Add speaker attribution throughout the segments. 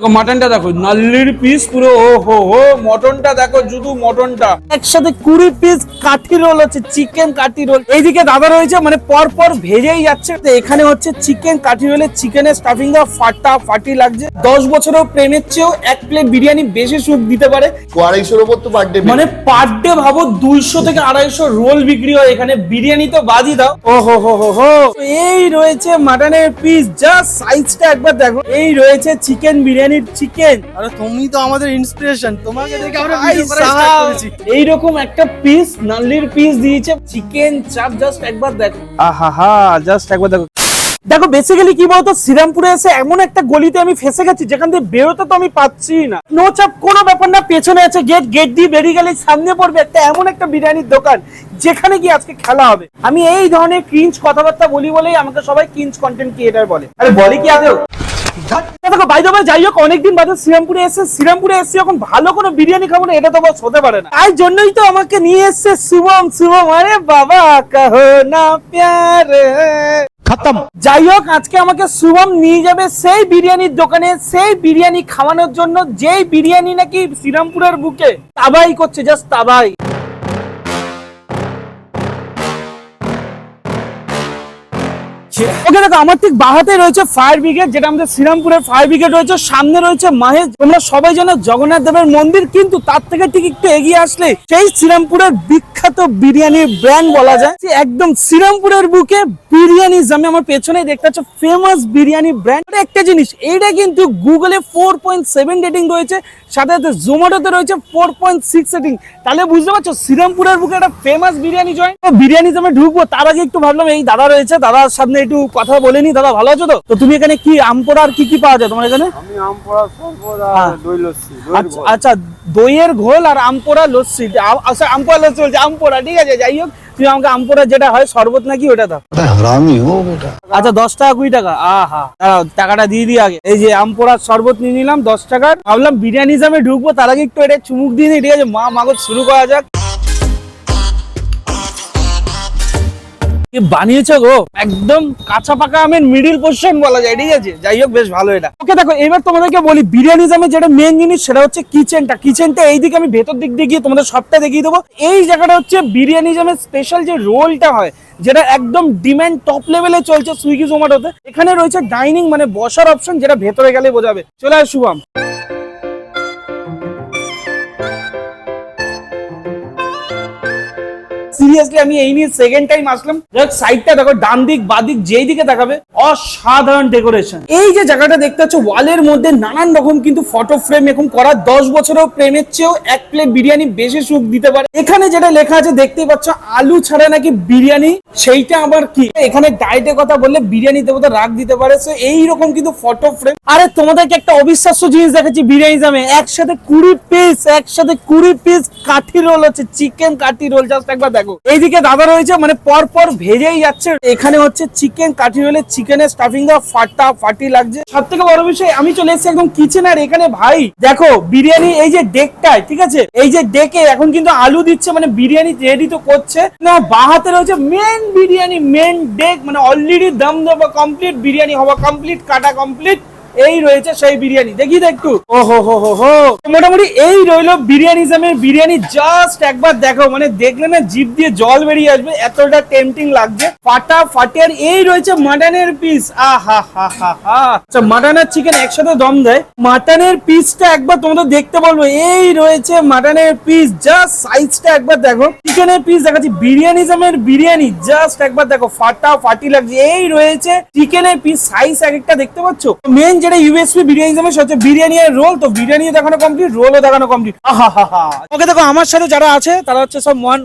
Speaker 1: মাটনটা দেখো নাল্লির পিস পুরো ও হো হো মটনটা দেখো শুধু মটনটা একসাথে কুড়ি পিস কাঠি রোল হচ্ছে চিকেন কাঠি রোল এইদিকে দাদা রয়েছে মানে পর পর ভেজেই যাচ্ছে। তো এখানে হচ্ছে চিকেন কাঠি রোলের চিকেনের স্টাফিং দা ফাটা ফাটি লাগছে। দশ বছরের প্রেমের চেয়েও এক প্লেট বিরিয়ানি বেশি সুখ দিতে পারে।
Speaker 2: আড়াইশোর ওপর তো বার্থডে
Speaker 1: মানে পার ডে ভাবো দুইশো থেকে আড়াইশো রোল বিক্রি হয় এখানে। বিরিয়ানি তো বাদই দাও। ও হো হো হো হো। এই রয়েছে মাটনের পিস জাস্ট সাইজটা একবার দেখো। এই রয়েছে চিকেন চিকেন
Speaker 3: আরে তুমি তো আমাদের ইন্সপিরেশন তোমাকে দেখে আমরা ভিডিও করা স্টার্ট করেছি।
Speaker 1: এইরকম একটা পিস নাল্লির পিস দিয়েছে। চিকেন চাপ জাস্ট একবার দেখো। আহা জাস্ট একবার দেখো। দেখো বেসিক্যালি কি বলতো শ্রীরামপুরে এসে এমন একটা গলিতে আমি ফেসে গেছি যেখান থেকে বেরোতে তো আমি পাচ্ছি না। নো চাপ কোনো ব্যাপার না পেছনে আছে গেট গেট দিয়ে বেরিয়ে গেলে সামনে পড়বে একটা এমন একটা বিরিয়ানির দোকান যেখানে গিয়ে আজকে খেলা হবে। আমি এই ধরনের ক্রিঞ্চ কথাবার্তা বলি বলেই আমাকে সবাই ক্রিঞ্চ কন্টেন্ট ক্রিয়েটার বলে। আরে বলে কি আদেও দেখো বাই দ্য যাই হোক অনেকদিন বাদে শ্রীরামপুরে এসে শ্রীরামপুরে এসে যখন ভালো কোনো বিরিয়ানি খাব না এটা তো বস হতে পারে না। তাই জন্যই তো আমাকে নিয়ে এসছে শুভম শুভম আরে বাবা কহো না প্যার। খতম। যাই হোক আজকে আমাকে শুভম নিয়ে যাবে সেই বিরিয়ানির দোকানে সেই বিরিয়ানি খাওয়ানোর জন্য যেই বিরিয়ানি নাকি শ্রীরামপুরের বুকে তাবাই করছে জাস্ট তাবাই। ওকে, দেখো, আমার ঠিক বাহাতে রয়েছে ফায়ার ব্রিগেড যেটা আমাদের শ্রীরামপুরের ফায়ার ব্রিগেড রয়েছে, সামনে রয়েছে মাহেশ। তোমরা সবাই জানো জগন্নাথ দেবের মন্দির, কিন্তু তার থেকে ঠিক একটু এগিয়ে আসলে সেই শ্রীরামপুরের বিখ্যাত বিরিয়ানির ব্র্যান্ড বলা যায়। একদম শ্রীরামপুরের বুকে বিরিয়ানি আমি আমার পেছনেই দেখতে পাচ্ছ ফেমাস বিরিয়ানি ব্র্যান্ড একটা জিনিস এইটা কিন্তু গুগলে ফোর পয়েন্ট সেভেন রেটিং রয়েছে সাথে সাথে জোম্যাটোতে রয়েছে ফোর পয়েন্ট সিক্স রেটিং তাহলে বুঝতে পারছ শ্রীরামপুরের বুকে একটা ফেমাস বিরিয়ানি জয় বিরিয়ানি আমি ঢুকবো তার আগে একটু ভাবলাম এই দাদা রয়েছে দাদার সামনে একটু কথা বলে নি দাদা ভালো আছো তো? তো তুমি এখানে কি আমপোড়া আর কি কি পাওয়া যায় তোমার এখানে? হ্যাঁ। আচ্ছা আচ্ছা দইয়ের ঘোল আর আমপোড়া লস্যি। আচ্ছা আমপোড়া লস্যি বলছে আমপোড়া ঠিক আছে যাই হোক। তুমি আমাকে আমপোড়া যেটা হয় শরবত নাকি ওটা দাও। আচ্ছা দশ টাকা কুড়ি টাকা। আহা টাকাটা দিয়ে দিই আগে। এই যে আমপোড়ার শরবত নিয়ে নিলাম দশ টাকার। ভাবলাম বিরিয়ানি হিসাবে ঢুকবো তার আগে একটু এটা চুমুক দিয়ে দিই ঠিক আছে? মা মাগজ শুরু করা যাক। কি বানিয়েছো গো? একদম কাঁচা পাকা আমের মিডিল পোর্শন বলা যায়, ঠিক আছে? যাই হোক, বেশ ভালো এটা। ওকে, দেখো, এবার তোমাদেরকে বলি, বিরিয়ানি যেটা মেন জিনিস, সেটা হচ্ছে কিচেনটা কিচেনটা এইদিকে আমি ভেতর দিক দিয়ে গিয়ে তোমাদের সবটা দেখিয়ে দেবো। এই জায়গাটা হচ্ছে বিরিয়ানি জামের স্পেশাল যে রোলটা হয়, যেটা একদম ডিমান্ড টপ লেভেলে চলছে সুইগি জোম্যাটোতে এখানে রয়েছে ডাইনিং মানে বসার অপশন যেটা ভেতরে গেলে বোঝাবে। চলে আয় শুভম। সিরিয়াসলি আমি এই নিয়ে সেকেন্ড টাইম আসলাম। দেখ সাইডটা দেখো ডান দিক বাঁ দিক যেই দিকে দেখাবে, অসাধারণ ডেকোরেশন এই যে জায়গাটা দেখতে পাচ্ছ ওয়ালের মধ্যে নানান রকম কিন্তু ফটো ফ্রেম এরকম করা, দশ বছরেও প্রেমের চেয়েও এক প্লেট বিরিয়ানি বেশি সুখ দিতে পারে। এখানে যেটা লেখা আছে, দেখতেই পাচ্ছ, আলু ছাড়া নাকি বিরিয়ানি, সেইটা আবার কি? এখানে ডায়েটের কথা বললে বিরিয়ানি দেবতা রাগ দিতে পারে সো এইরকম কিন্তু ফটো ফ্রেম আরে, তোমাদেরকে একটা অবিশ্বাস্য জিনিস দেখাচ্ছি, বিরিয়ানি দামে। একসাথে কুড়ি পিস একসাথে কুড়ি পিস কাঠি রোল হচ্ছে চিকেন কাঠি রোল জাস্ট একবার দেখো। এইদিকে দাদা রয়েছে মানে পর পর ভেজেই যাচ্ছে। এখানে হচ্ছে চিকেন কাঠি রোলের চিকেনের স্টাফিং দা ফাটা, ফাটি লাগছে। সব থেকে বড় বিষয়, আমি চলে এসেছি একদম কিচেন আর এখানে ভাই, দেখো, বিরিয়ানি এই যে ডেকটায়, ঠিক আছে? এই যে ডেকে এখন কিন্তু আলু দিচ্ছে মানে বিরিয়ানি রেডি তো করছে। না বাহাতে রয়েছে মেন বিরিয়ানি মেন ডেক মানে অলরেডি দম দেওয়া কমপ্লিট বিরিয়ানি হওয়া কমপ্লিট কাটা কমপ্লিট এই রয়েছে সেই বিরিয়ানি। দেখি তো একটু। ও হো হো হো। হো মোটামুটি এই রইল বিরিয়ানি জামের বিরিয়ানি। জাস্ট একবার দেখো মানে দেখলে না জিভ দিয়ে জল বেরিয়ে আসবে, এতটা টেম্পটিং লাগছে। ফাটা ফাটে আর এই রয়েছে মাটনের পিস আহা, হা হা আচ্ছা মাটন আর চিকেন একসাথে দম দেয়। মাটনের পিসটা একবার তোমাদের দেখতে বলব। এই রয়েছে মাটনের পিস জাস্ট সাইজটা একবার দেখো। চিকেনের পিস দেখাচ্ছি। বিরিয়ানি জামের বিরিয়ানি। জাস্ট একবার দেখো ফাটা ফাটি লাগছে। এই রয়েছে চিকেনের পিস সাইজ এক একটা দেখতে পাচ্ছ? মেন যেটা ইউএসপি বিরিয়ানি জামে সেটা হচ্ছে বিরিয়ানি আর রোল তো বিরিয়ানি দেখানো কমপ্লিট রোলও দেখানো কমপ্লিট আহা হা হা ওকে দেখো আমার সাথে যারা আছে তারা হচ্ছে সব মহান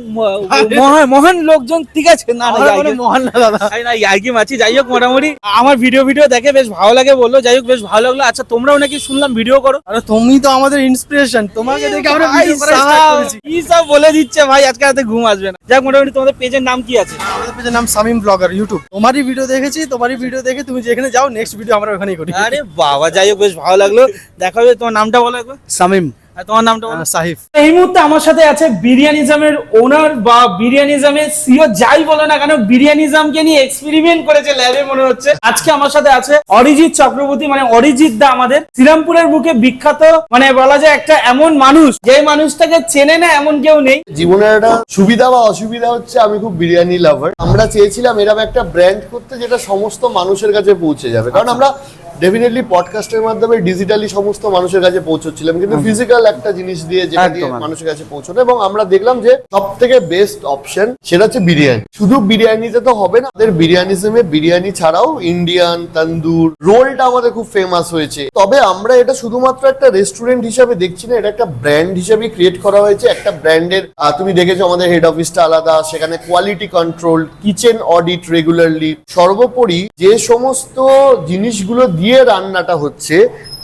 Speaker 1: মহান মহান লোকজন ঠিক আছে? না না
Speaker 3: মহান না দাদা।
Speaker 1: আরে না ইয়ার্কি মাছি যাই হোক মোটামুটি। আমার ভিডিও ভিডিও দেখে বেশ ভালো লাগে বলল যাই হোক বেশ ভালো লাগল। আচ্ছা তোমরাও নাকি শুনলাম ভিডিও করো।
Speaker 3: আরে তুমি তো আমাদের ইন্সপিরেশন তোমাকে দেখে আমরা ভিডিও করা স্টার্ট করেছি।
Speaker 1: কি সব বলে দিচ্ছে ভাই আজকে রাতে ঘুম আসবে না। যাক মোটামুটি তোমাদের পেজের নাম কি আছে?
Speaker 3: আমাদের পেজের নাম সামিম ব্লগার ইউটিউব তোমারই ভিডিও দেখেছি তোমারই ভিডিও দেখে তুমি যেখানে যাও নেক্সট ভিডিও আমরা ওখানেই করি।
Speaker 1: আরে বাবা যাই হোক বেশ ভালো লাগল। দেখা হবে তোমার নামটা বলো একবার।
Speaker 3: সামিম। আর তোমার নামটা বলো। সাহিফ।
Speaker 1: এই মুহূর্তে আমার সাথে আছে বিরিয়ানিজমের ওনার বা বিরিয়ানিজমের সিও যাই বলে না কেন বিরিয়ানিজমকে নিয়ে এক্সপেরিমেন্ট করেছে ল্যাবে মনে হচ্ছে। আজকে আমার সাথে আছে অরিজিৎ চক্রবর্তী মানে অরিজিৎ দা আমাদের। শ্রীরামপুরের বুকে বিখ্যাত মানে বলা যায় একটা এমন মানুষ যে মানুষটাকে চেনে না এমন কেউ নেই।
Speaker 2: জীবনের একটা সুবিধা বা অসুবিধা হচ্ছে আমি খুব বিরিয়ানি লাভার আমরা চেয়েছিলাম এরকম একটা ব্র্যান্ড করতে যেটা সমস্ত মানুষের কাছে পৌঁছে যাবে। কারণ আমরা ডেফিনেটলি পডকাস্টের মাধ্যমে ডিজিটালি সমস্ত মানুষের কাছে পৌঁছচ্ছিলাম কিন্তু ফিজিক্যাল একটা জিনিস দিয়ে যেটা দিয়ে। মানুষের কাছে পৌঁছানো এবং আমরা দেখলাম যে সব থেকে বেস্ট অপশন সেটা হচ্ছে বিরিয়ানি। শুধু বিরিয়ানিতে তো হবে না আমাদের বিরিয়ানিজমে বিরিয়ানি ছাড়াও ইন্ডিয়ান তন্দুর রোলটা আমাদের খুব ফেমাস হয়েছে। তবে আমরা এটা শুধুমাত্র একটা রেস্টুরেন্ট হিসাবে দেখছি না এটা একটা ব্র্যান্ড হিসাবে ক্রিয়েট করা হয়েছে। একটা ব্র্যান্ডের তুমি দেখেছ আমাদের হেড অফিসটা আলাদা সেখানে quality control kitchen audit regularly সর্বোপরি যে সমস্ত জিনিসগুলো দিয়ে রান্নাটা হচ্ছে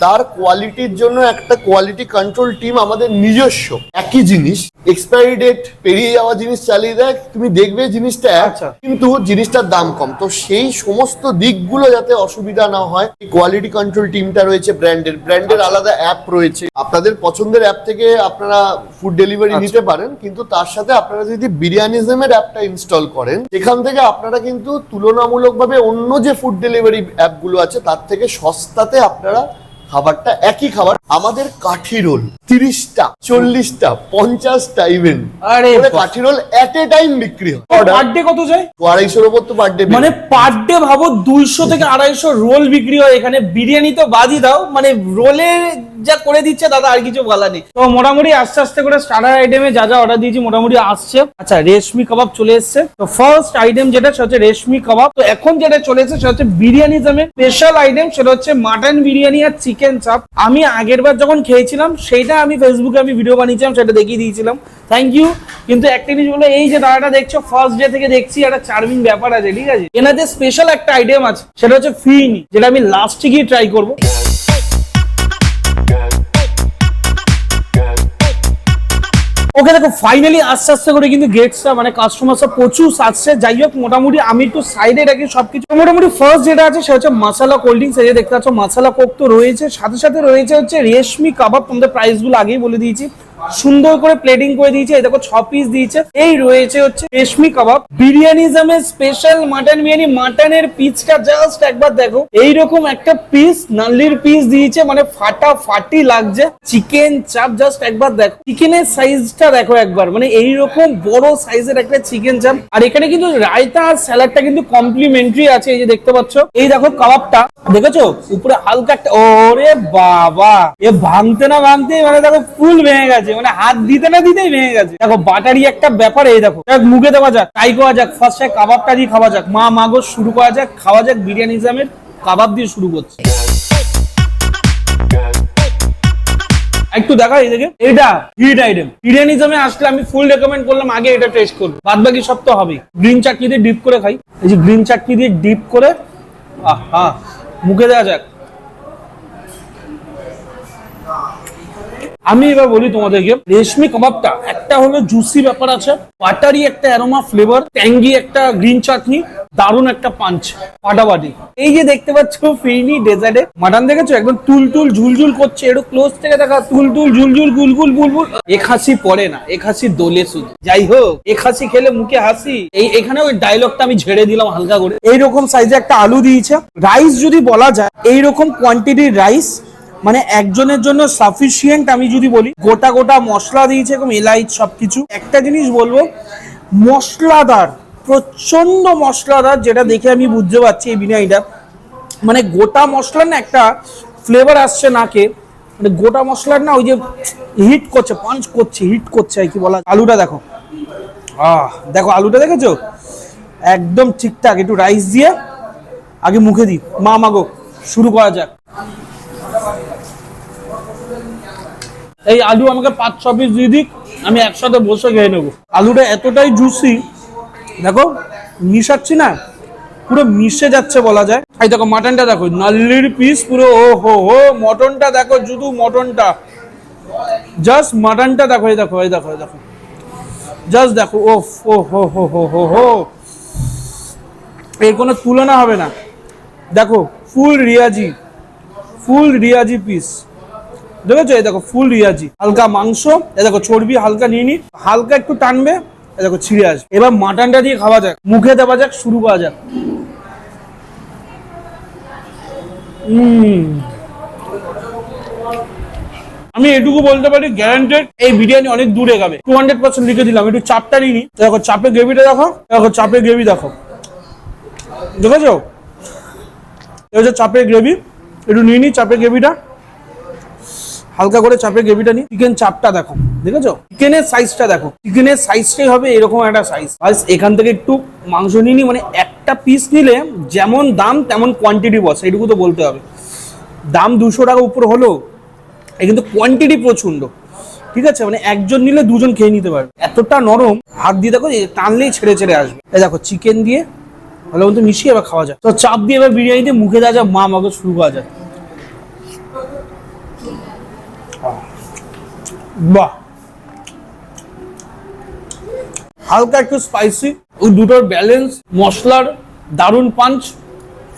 Speaker 2: তার কোয়ালিটির জন্য একটা কোয়ালিটি কন্ট্রোল টিম আমাদের নিজস্ব। একই জিনিস এক্সপায়ারি ডেট পেরিয়ে যাওয়া জিনিস চালিয়ে দেয় তুমি দেখবে জিনিসটা
Speaker 1: আচ্ছা।
Speaker 2: কিন্তু জিনিসটার দাম কম। তো সেই সমস্ত দিকগুলো যাতে অসুবিধা না হয় কোয়ালিটি কন্ট্রোল টিমটা রয়েছে ব্র্যান্ডের ব্র্যান্ডের আলাদা অ্যাপ রয়েছে। আপনাদের পছন্দের অ্যাপ থেকে আপনারা ফুড ডেলিভারি নিতে পারেন কিন্তু তার সাথে আপনারা যদি বিরিয়ানিজমের অ্যাপটা ইনস্টল করেন সেখান থেকে আপনারা কিন্তু তুলনামূলকভাবে অন্য যে ফুড ডেলিভারি অ্যাপগুলো আছে তার থেকে সস্তাতে আপনারা খাবারটা একই খাবার। আমাদের কাঠি রোল তিরিশটা চল্লিশটা পঞ্চাশটা ইভেন
Speaker 1: আরে
Speaker 2: কাঠি রোল এট এ টাইম বিক্রি হয়।
Speaker 1: পার ডে কত যায়?
Speaker 2: আড়াইশোর ওপর তো পার ডে
Speaker 1: মানে পার ডে ভাবো দুইশো থেকে আড়াইশো রোল বিক্রি হয়। এখানে বিরিয়ানি তো বাদই দাও। মানে রোলের যা করে দিচ্ছে দাদা, আর কিছু বলা নেই। তো মোটামুটি আস্তে আস্তে করে স্টার্টার আইটেমে যা যা অর্ডার দিয়েছি মোটামুটি আসছে। আচ্ছা রেশমি কাবাব চলে এসছে। তো ফার্স্ট আইটেম যেটা, সেটা হচ্ছে রেশমি কাবাব। তো এখন যেটা চলে এসেছে, সেটা হচ্ছে বিরিয়ানি জামের স্পেশাল আইটেম সেটা হচ্ছে মাটন বিরিয়ানি আর চিকেন চাপ আমি আগের বার যখন খেয়েছিলাম সেইটা আমি ফেসবুকে আমি ভিডিও বানিয়েছিলাম, সেটা দেখিয়ে দিয়েছিলাম। থ্যাংক ইউ কিন্তু একটা জিনিস বলে এই যে দাদাটা দেখছ ফার্স্ট ডে থেকে দেখছি, একটা চার্মিং ব্যাপার আছে, ঠিক আছে? এনাদের স্পেশাল একটা আইটেম আছে, সেটা হচ্ছে ফিনি, যেটা আমি লাস্টে গিয়ে ট্রাই করব। ওকে দেখো ফাইনালি আস্তে আস্তে করে কিন্তু গেটসটা মানে কাস্টমার কাস্টমারসটা প্রচুর আসছে যাই হোক, মোটামুটি আমি একটু সাইডে রাখি সবকিছু। মোটামুটি ফার্স্ট যেটা আছে, সেটা হচ্ছে মশালা কোল্ড ড্রিঙ্কস যে দেখতে পাচ্ছ মশালা কোক তো রয়েছে, সাথে সাথে রয়েছে হচ্ছে রেশমি কাবাব, তোমাদের প্রাইসগুলো আগেই বলে দিয়েছি। সুন্দর করে প্লেটিং করে দিয়েছে। এই দেখো, ছ পিস দিয়েছে। এই রয়েছে হচ্ছে রেশমি কাবাব। বিরিয়ানিজমের স্পেশাল মাটন বিরিয়ানি। মাটনের পিসটা জাস্ট একবার দেখো। এইরকম একটা পিস নাল্লির পিস দিয়েছে। মানে ফাটা ফাটি লাগছে। চিকেন চাপ জাস্ট একবার দেখো। চিকেনের সাইজটা দেখো একবার। মানে এইরকম বড় সাইজের একটা চিকেন চাপ আর এখানে কিন্তু রায়তা আর স্যালাডটা কিন্তু কমপ্লিমেন্টারি আছে, এই যে দেখতে পাচ্ছ। এই দেখো কাবাবটা। দেখেছ? উপরে হালকা একটা ওরে বাবা! এ ভাঙতে না ভাঙতে মানে দেখো ফুল ভেঙে গেছে। মানে হাত দিতে না দিতেই ভেঙে গেছে। দেখো, বাটারি একটা ব্যাপার, এই দেখো। মুখে দেওয়া যাক ট্রাই করা যাক। ফার্স্টে কাবাবটা দিয়ে খাওয়া যাক। মা মাগো শুরু করা যাক, খাওয়া যাক বিরিয়ানি জামের কাবাব দিয়ে শুরু করছে। একটু দেখা এই দেখে এটা হিট আইটেম বিরিয়ানিজমে আসলে আমি ফুল রেকমেন্ড করলাম, আগে এটা টেস্ট করব। বাদ বাকি সব তো হবেই। গ্রিন চাটনি দিয়ে ডিপ করে খাই। এই যে গ্রিন চাটনি দিয়ে ডিপ করে, আহা, মুখে দেওয়া যাক। আমি এবার বলি তোমাদেরকে, রেশমি কাবাবটা, একটা হলো জুসি ব্যাপার আছে বাটারি একটা অ্যারোমা ফ্লেভার ট্যাঙ্গি একটা গ্রিন চাটনি দারুণ একটা পাঞ্চ ফাটাফাটি এই যে দেখতে পাচ্ছ ফিরনি ডেজার্টে, মাটন দেখেছ? একদম তুল তুল ঝুলঝুল করছে, একটু ক্লোজ থেকে দেখা, তুল তুল ঝুলঝুল গুলগুল বুলবুল এক হাসি পড়ে না এক হাসি দোলে শুধু। যাই হোক এক হাসি খেলে মুখে হাসি। এই, এখানে ওই ডায়লগটা আমি ঝেড়ে দিলাম হালকা করে। এইরকম সাইজে একটা আলু দিয়েছে। রাইস যদি বলা যায়, এইরকম কোয়ান্টিটির রাইস মানে একজনের জন্য সাফিসিয়েন্ট আমি যদি বলি, গোটা গোটা মশলা দিয়েছে এরকম এলাইচ সবকিছু। একটা জিনিস বলব, মশলাদার প্রচণ্ড মশলাদার যেটা দেখে আমি বুঝতে পারছি এই বিরিয়ানিটা মানে গোটা মশলা না একটা ফ্লেভার আসছে নাকে মানে গোটা মশলার না ওই যে হিট করছে পাঞ্চ করছে হিট করছে আর কি বলা আলুটা দেখো। আহ, দেখো আলুটা দেখেছ? একদম ঠিকঠাক, একটু রাইস দিয়ে আগে মুখে দিই। মা মাগো শুরু করা যাক। এই আলু আমাকে পাঁচ, ছ পিস দিয়ে দিক, আমি একসাথে বসে খেয়ে নেব। আলুটা এতটাই জুসি দেখো, মিশাচ্ছি না, পুরো মিশে যাচ্ছে বলা যায়। এই দেখো মাটনটা দেখো নাল্লির পিস পুরো, ও হো হো, মটনটা দেখো, শুধু মটনটা। জাস্ট মাটনটা দেখো, এই দেখো এই দেখো দেখো। জাস্ট দেখো ও হো হো হো হো হো। এর কোনো তুলনা হবে না। দেখো ফুল রিয়াজি ফুল রিয়াজি পিস দেখেছ? এই দেখো, ফুল রিয়াজি। হালকা মাংস এ দেখো, চর্বি হালকা নিয়ে নি। হালকা একটু টানবে, এই দেখো, ছিঁড়ে আসবে। এবার মাটনটা দিয়ে খাওয়া যাক। মুখে দেওয়া যাক, শুরু করা যাক। আমি এটুকু বলতে পারি গ্যারান্টেড এই বিরিয়ানি অনেক দূরে যাবে টু হান্ড্রেড পার্সেন্ট লিখে দিলাম, একটু চাপটা নিই নি। দেখো চাপের গ্রেভিটা দেখো দেখো চাপের গ্রেভি দেখো। দেখেছ? এই চাপের গ্রেভি। একটু নিয়ে নিই চাপের গ্রেভিটা। হালকা করে চাপের গ্রেভিটা নিই চিকেন চাপটা দেখো, দেখেছ? চিকেনের সাইজটা দেখো। চিকেনের সাইজটাই হবে এরকম একটা সাইজ এখান থেকে একটু মাংস নিয়ে নিই মানে একটা পিস নিলে যেমন দাম, তেমন কোয়ান্টিটি বস, এটুকু তো বলতে হবে। দাম দুশো টাকা উপর হলো কিন্তু কোয়ান্টিটি প্রচণ্ড ঠিক আছে? মানে একজন নিলে দুজন খেয়ে নিতে পারবে। এতটা নরম, হাত দিয়ে দেখো টানলেই ছেড়ে ছেড়ে আসবে। এই দেখো চিকেন দিয়ে ভালো মতো মিশিয়ে এবার খাওয়া যায় তো চাপ দিয়ে এবার বিরিয়ানি দিয়ে মুখে দেওয়া যায় মা মাকে শুরু করা যায় বাহ। হালকা একটু স্পাইসি ওই দুটোর ব্যালেন্স মশলার দারুণ পাঞ্চ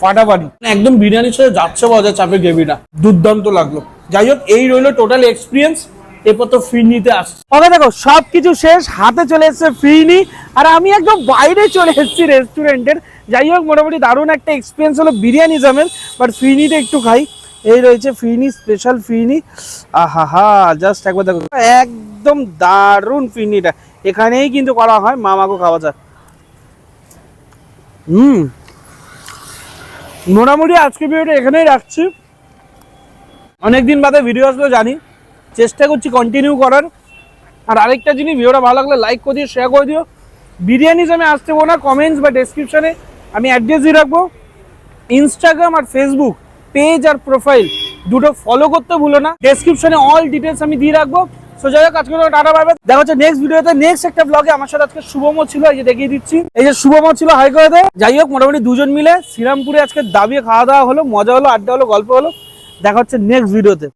Speaker 1: ফাটাফাটি। মানে একদম বিরিয়ানির সাথে যাচ্ছে যায় চাপের গ্রেভিটা। দুর্দান্ত লাগল। যাই হোক, এই রইল টোটাল এক্সপিরিয়েন্স এরপর তো ফ্রি নিতে আসছে। ওকে দেখো সব কিছু শেষ, হাতে চলে এসেছে ফিরনি আর আমি একদম বাইরে চলে এসেছি রেস্টুরেন্টের যাই হোক, মোটামুটি দারুণ একটা এক্সপিরিয়েন্স হলো বিরিয়ানি জামের বাট ফিরনিটা একটু খাই। এই রয়েছে ফিনি স্পেশাল ফিরনি আহা জাস্ট একবার দেখো। একদম দারুণ ফিনিটা। এখানেই কিন্তু করা হয় মামাকে খাওয়া যায় হুম। মোটামুটি আজকে ভিডিওটা এখানেই রাখছি। অনেকদিন বাদে ভিডিও আসলো জানি। চেষ্টা করছি কন্টিনিউ করার। আর আরেকটা জিনিস, ভিডিওটা ভালো লাগলে লাইক করে দিও শেয়ার করে দিও। বিরিয়ানি আমি আসতে না কমেন্টস বা ডেসক্রিপশনে আমি অ্যাড্রেস দিয়ে রাখব। ইনস্টাগ্রাম আর ফেসবুক পেজ আর প্রোফাইল দুটো ফলো করতে ভুলো না। ডেসক্রিপশনে অল ডিটেলস আমি দিয়ে রাখব। সো হোক আজকে টাটা পাবে দেখা হচ্ছে নেক্সট ভিডিওতে নেক্সট একটা ব্লগে আমার সাথে আজকে শুভমও ছিল, এই যে দেখিয়ে দিচ্ছি। এই যে শুভম ছিল হাই করে যাই হোক, মোটামুটি দুজন মিলে শ্রীরামপুরে আজকে দাবিয়ে খাওয়া দাওয়া হলো, মজা হলো, আড্ডা হলো, গল্প হলো। দেখা হচ্ছে নেক্সট ভিডিওতে